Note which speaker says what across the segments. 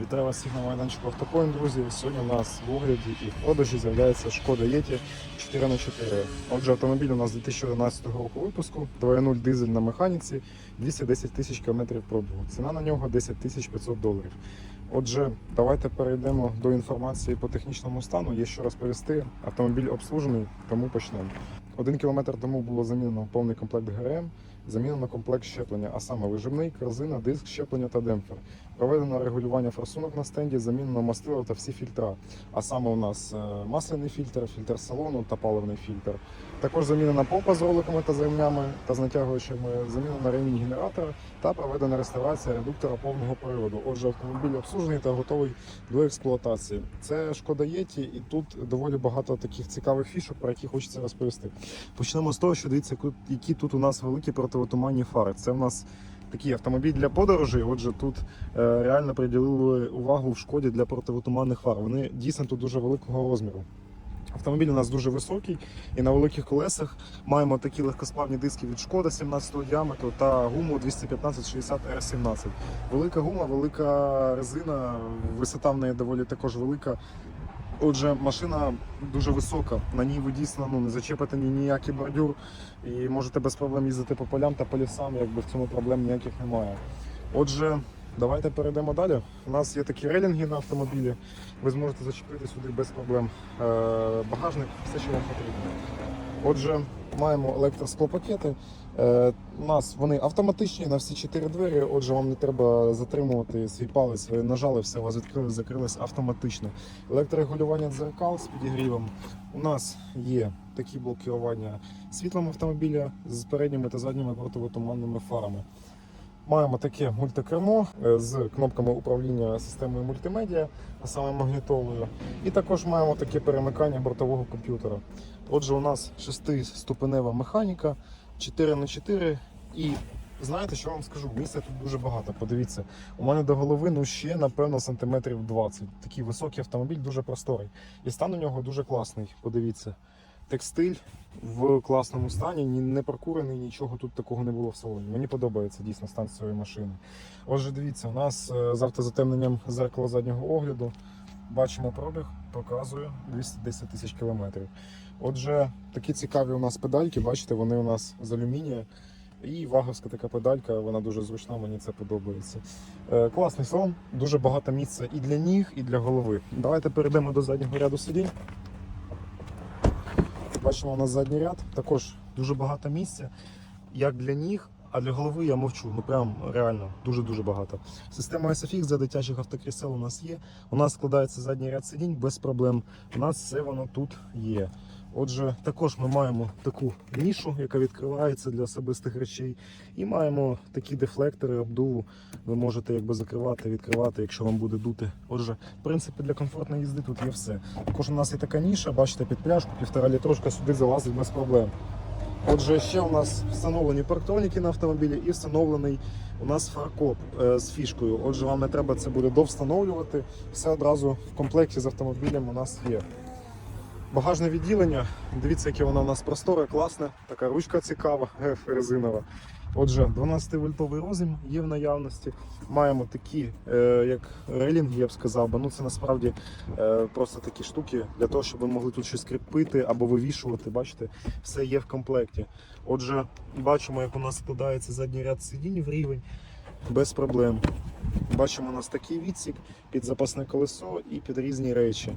Speaker 1: Вітаю вас всіх на майданчику Автопоінт, друзі. Сьогодні у нас в огляді і в продажі з'являється Шкода Єті 4х4. Отже, автомобіль у нас 2011 року випуску, 2.0 дизель на механіці, 210 тисяч кілометрів пробігу. Ціна на нього 10 тисяч 500 доларів. Отже, давайте перейдемо до інформації по технічному стану. Є що розповісти. Автомобіль обслужений, тому почнемо. Один кілометр тому було замінено повний комплект ГРМ, замінено комплект щеплення, а саме вижимний, корзина, диск щеплення та демпфер. Проведено регулювання форсунок на стенді, замінено мастило та всі фільтра. А саме у нас е, масляний фільтр, фільтр салону та паливний фільтр. Також замінена помпа з роликами та з ремнями та з натягувачами, замінена ремінь генератора та проведена реставрація редуктора повного приводу. Отже, автомобіль обслужений та готовий до експлуатації. Це шкода Єті, і тут доволі багато таких цікавих фішок, про які хочеться розповісти. Почнемо з того, що дивіться, які тут у нас великі противотуманні фари. Це в нас такий автомобіль для подорожей. Отже, тут е, реально приділили увагу в шкоді для противотуманних фар. Вони дійсно тут дуже великого розміру. Автомобіль у нас дуже високий і на великих колесах маємо такі легкосплавні диски від шкода 17 діаметру та гуму 215-60 R17. Велика гума, велика резина, висота в неї доволі також велика. Отже, машина дуже висока. На ній ви дійсно ну, не зачепите ніякий бордюр і можете без проблем їздити по полям та по лісам, якби в цьому проблем ніяких немає. Отже, давайте перейдемо далі. У нас є такі релінги на автомобілі. Ви зможете зачепити сюди без проблем. Е, багажник, все, що вам потрібно. Отже, маємо електросклопакети. Е, у нас вони автоматичні на всі чотири двері. Отже, вам не треба затримувати свій палець. Ви нажали, все, у вас відкрилось, закрилось автоматично. Електрорегулювання дзеркал з підігрівом. У нас є такі блок керування світлом автомобіля з передніми та задніми противотуманними фарами. Маємо таке мультикермо е, з кнопками управління системою мультимедіа, а саме магнітолою. І також маємо таке перемикання бортового комп'ютера. Отже, у нас шестиступенева механіка, 4 на 4 і знаєте, що вам скажу? Місця тут дуже багато. Подивіться, у мене до голови ну ще напевно сантиметрів 20. Такий високий автомобіль, дуже просторий. І стан у нього дуже класний. Подивіться. Текстиль в класному стані, ні не прокурений, нічого тут такого не було в салоні. Мені подобається дійсно стан цієї машини. Отже, дивіться, у нас е, з автозатемненням зеркала заднього огляду. Бачимо пробіг, показує 210 тисяч кілометрів. Отже, такі цікаві у нас педальки, бачите, вони у нас з алюмінія. І ваговська така педалька, вона дуже зручна, мені це подобається. Е, класний салон, дуже багато місця і для ніг, і для голови. Давайте перейдемо до заднього ряду сидінь. Бачимо у нас задній ряд, також дуже багато місця, як для ніг, а для голови я мовчу. Ну прям реально дуже-дуже багато. Система SFX для дитячих автокрісел у нас є. У нас складається задній ряд сидінь без проблем. У нас все воно тут є. Отже, також ми маємо таку нішу, яка відкривається для особистих речей, і маємо такі дефлектори обдуву. Ви можете якби закривати, відкривати, якщо вам буде дути. Отже, в принципі, для комфортної їзди тут є все. Також у нас є така ніша, бачите, під пляшку, півтора літрошка сюди залазить без проблем. Отже, ще у нас встановлені парктроніки на автомобілі і встановлений у нас фаркоп е, з фішкою. Отже, вам не треба це буде довстановлювати. Все одразу в комплекті з автомобілем у нас є. Багажне відділення. Дивіться, яке воно у нас просторе, класне. Така ручка цікава, резинова. Отже, 12-вольтовий розім є в наявності. Маємо такі, е, як рейлінги, я б сказав, бо ну це насправді е, просто такі штуки для того, щоб ви могли тут щось кріпити або вивішувати. Бачите, все є в комплекті. Отже, бачимо, як у нас складається задній ряд сидінь в рівень без проблем. Бачимо, у нас такий відсік під запасне колесо і під різні речі.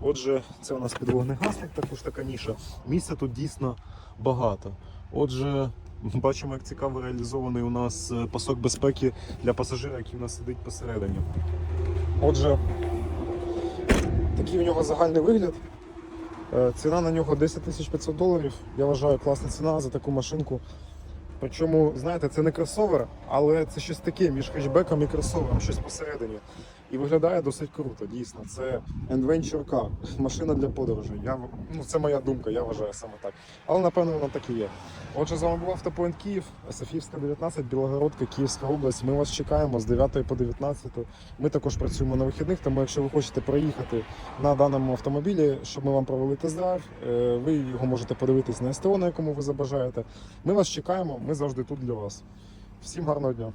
Speaker 1: Отже, це у нас під вогнегасник, також така ніша. Місця тут дійсно багато. Отже, бачимо, як цікаво реалізований у нас е, пасок безпеки для пасажира, який у нас сидить посередині. Отже, такий у нього загальний вигляд. Е, Ціна на нього 10 500 доларів. Я вважаю, класна ціна за таку машинку. Причому, знаєте, це не кросовер, але це щось таке між хетчбеком і кросовером, щось посередині. І виглядає досить круто, дійсно. Це Adventure Car, машина для подорожей. Я, ну, це моя думка, я вважаю саме так. Але напевно воно так і є. Отже, з вами був Автопоінт Київ, Софіївська 19, Білогородка, Київська область. Ми вас чекаємо з 9 по 19. Ми також працюємо на вихідних, тому якщо ви хочете проїхати на даному автомобілі, щоб ми вам провели тест-драйв, е, ви його можете подивитись на СТО, на якому ви забажаєте. Ми вас чекаємо, ми завжди тут для вас. Всім гарного дня!